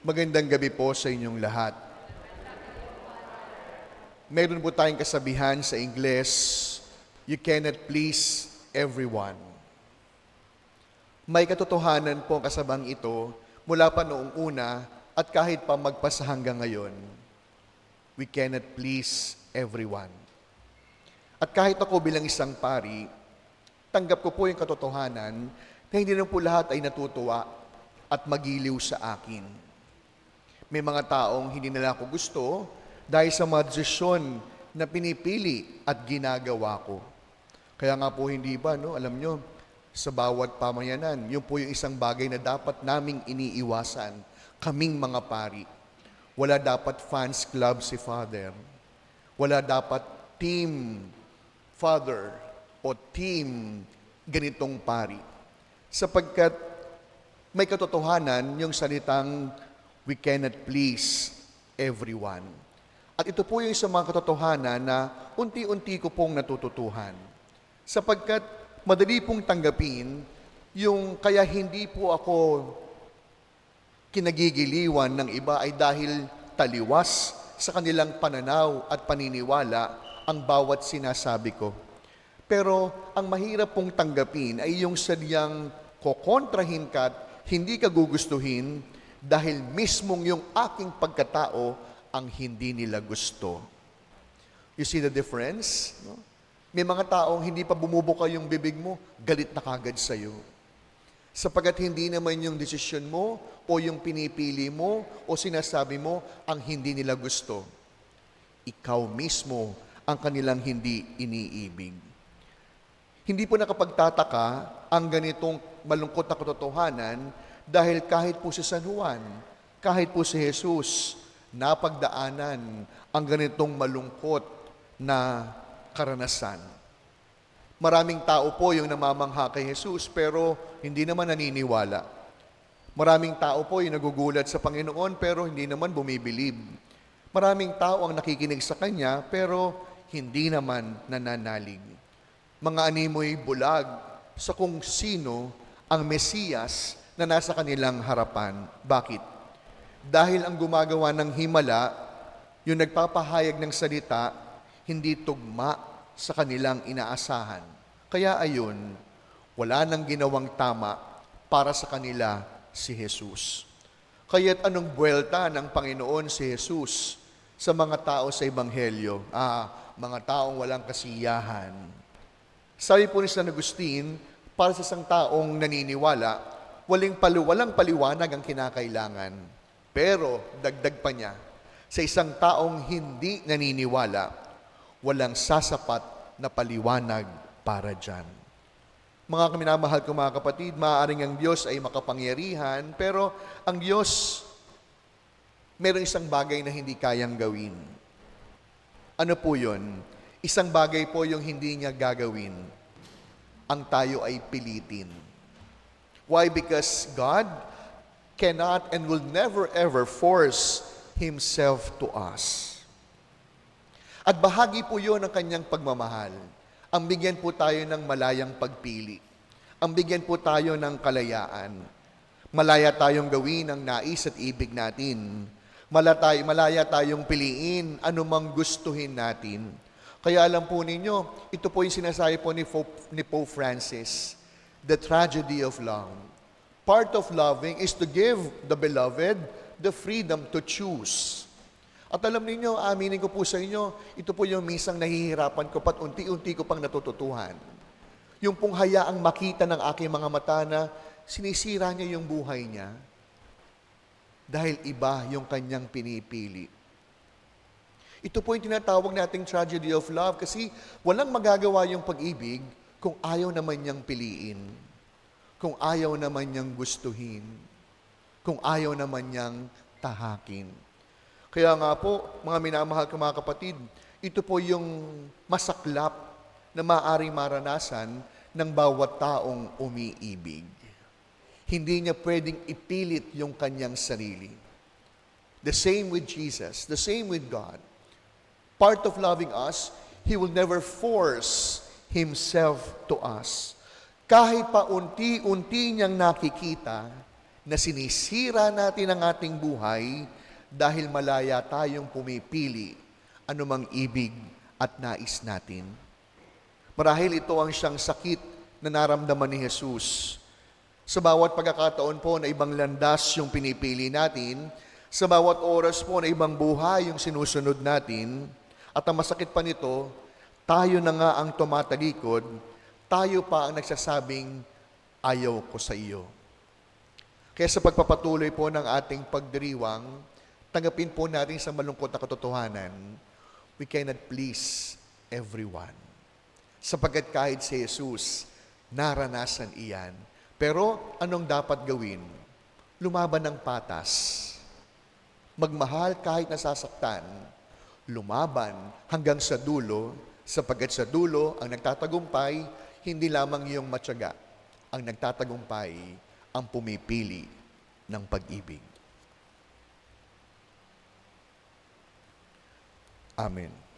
Magandang gabi po sa inyong lahat. Meron po tayong kasabihan sa Ingles, you cannot please everyone. May katotohanan po ang kasabang ito mula pa noong una at kahit pa magpasa hanggang ngayon. We cannot please everyone. At kahit ako bilang isang pari, tanggap ko po yung katotohanan na hindi na po lahat ay natutuwa at magiliw sa akin. May mga taong hindi nila ako gusto dahil sa mga desisyon na pinipili at ginagawa ko. Kaya nga po hindi ba, no? alam nyo, sa bawat pamayanan, yun po yung isang bagay na dapat naming iniiwasan, kaming mga pari. Wala dapat fans club si Father. Wala dapat team Father o team ganitong pari. Sapagkat may katotohanan yung salitang we cannot please everyone. At ito po yung isang mga katotohanan na unti-unti ko pong natututuhan. Sapagkat madali pong tanggapin yung kaya hindi po ako kinagigiliwan ng iba ay dahil taliwas sa kanilang pananaw at paniniwala ang bawat sinasabi ko. Pero ang mahirap pong tanggapin ay yung sadyang kokontrahin ka at hindi ka gugustuhin dahil mismong yung aking pagkatao ang hindi nila gusto. You see the difference? No? May mga taong hindi pa bumubuka yung bibig mo, galit na kagad sa'yo. Sapagat hindi naman yung desisyon mo o yung pinipili mo o sinasabi mo ang hindi nila gusto. Ikaw mismo ang kanilang hindi iniibig. Hindi po nakapagtataka ang ganitong malungkot na katotohanan dahil kahit po si San Juan, kahit po si Jesus, napagdaanan ang ganitong malungkot na karanasan. Maraming tao po yung namamangha kay Jesus pero hindi naman naniniwala. Maraming tao po yung nagugulat sa Panginoon pero hindi naman bumibilib. Maraming tao ang nakikinig sa Kanya pero hindi naman nananalig. Mga animoy bulag sa kung sino ang Mesiyas na nasa kanilang harapan. Bakit? Dahil ang gumagawa ng himala, yung nagpapahayag ng salita, hindi tugma sa kanilang inaasahan. Kaya ayun, wala nang ginawang tama para sa kanila si Jesus. Kaya't anong buwelta ng Panginoon si Jesus sa mga tao sa Ebanghelyo? Ah, mga taong walang kasiyahan. Sabi po ni San Agustin, para sa isang taong naniniwala, walang, pali, walang paliwanag ang kinakailangan. Pero, dagdag pa niya, sa isang taong hindi naniniwala, walang sasapat na paliwanag para dyan. Mga kaminamahal ko mga kapatid, maaaring ang Diyos ay makapangyarihan, pero ang Diyos, meron isang bagay na hindi kayang gawin. Ano po yun? Isang bagay po yung hindi niya gagawin. Ang tayo ay pilitin. Why? Because God cannot and will never ever force Himself to us. At bahagi po yun ng kanyang pagmamahal. Ang bigyan po tayo ng malayang pagpili. Ang bigyan po tayo ng kalayaan. Malaya tayong gawin ang nais at ibig natin. Malatay, malaya tayong piliin anumang gustuhin natin. Kaya alam po ninyo, ito po yung sinasabi po ni Pope, ni Pope Francis, the tragedy of love. Part of loving is to give the beloved the freedom to choose. At alam ninyo, aminin ko po sa inyo, ito po yung misang nahihirapan ko pat unti-unti ko pang natututuhan. Yung pong hayaang makita ng aking mga mata na sinisira niya yung buhay niya dahil iba yung kanyang pinipili. Ito po yung tinatawag nating tragedy of love kasi walang magagawa yung pag-ibig kung ayaw naman niyang piliin, kung ayaw naman niyang gustuhin, kung ayaw naman niyang tahakin. Kaya nga po, mga minamahal ko mga kapatid, ito po yung masaklap na maaaring maranasan ng bawat taong umiibig. Hindi niya pwedeng ipilit yung kanyang sarili. The same with Jesus, the same with God. Part of loving us, He will never force Himself to us. Kahit pa unti-unti niyang nakikita na sinisira natin ang ating buhay dahil malaya tayong pumipili anumang ibig at nais natin. Marahil ito ang siyang sakit na naramdaman ni Jesus. Sa bawat pagkakataon po na ibang landas yung pinipili natin, sa bawat oras po na ibang buhay yung sinusunod natin, at ang masakit pa nito, tayo na nga ang tumatalikod, tayo pa ang nagsasabing, ayaw ko sa iyo. Kaya sa pagpapatuloy po ng ating pagdiriwang, tanggapin po natin sa malungkot na katotohanan, we cannot please everyone. Sapagkat kahit si Jesus, naranasan iyan. Pero anong dapat gawin? Lumaban ng patas. Magmahal kahit nasasaktan. Lumaban hanggang sa dulo, sapagkat sa dulo, ang nagtatagumpay, hindi lamang iyong matyaga. Ang nagtatagumpay, ang pumipili ng pag-ibig. Amen.